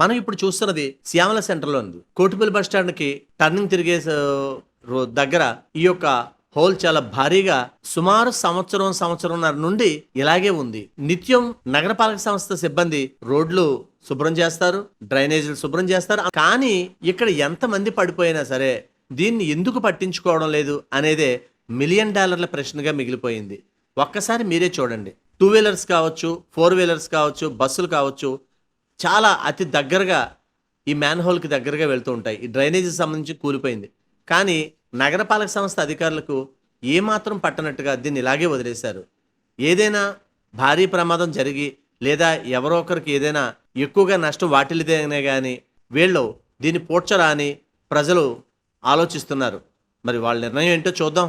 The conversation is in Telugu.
మనం ఇప్పుడు చూస్తున్నది శ్యామల సెంటర్లో ఉంది. కోటిపల్లి బస్ స్టాండ్కి టర్నింగ్ తిరిగే దగ్గర ఈ యొక్క హోల్ చాలా భారీగా సుమారు సంవత్సరం సంవత్సరంన్నర నుండి ఇలాగే ఉంది. నిత్యం నగరపాలక సంస్థ సిబ్బంది రోడ్లు శుభ్రం చేస్తారు డ్రైనేజీలు శుభ్రం చేస్తారు. కానీ ఇక్కడ ఎంతమంది పడిపోయినా సరే దీన్ని ఎందుకు పట్టించుకోవడం లేదు అనేదే మిలియన్ డాలర్ల ప్రశ్నగా మిగిలిపోయింది. ఒక్కసారి మీరే చూడండి. టూ వీలర్స్ కావచ్చు ఫోర్ వీలర్స్ కావచ్చు బస్సులు కావచ్చు చాలా అతి దగ్గరగా ఈ మ్యాన్ హోల్కి దగ్గరగా వెళ్తూ ఉంటాయి. ఈ డ్రైనేజీ సంబంధించి కూలిపోయింది. కానీ నగరపాలక సంస్థ అధికారులకు ఏమాత్రం పట్టనట్టుగా దీన్ని ఇలాగే వదిలేశారు. ఏదైనా భారీ ప్రమాదం జరిగి లేదా ఎవరో ఒకరికి ఏదైనా ఎక్కువగా నష్టం వాటిల్లితేనే కానీ వీళ్ళు దీన్ని పోడ్చరా అని ప్రజలు ఆలోచిస్తున్నారు. మరి వాళ్ళ నిర్ణయం ఏంటో చూద్దాం.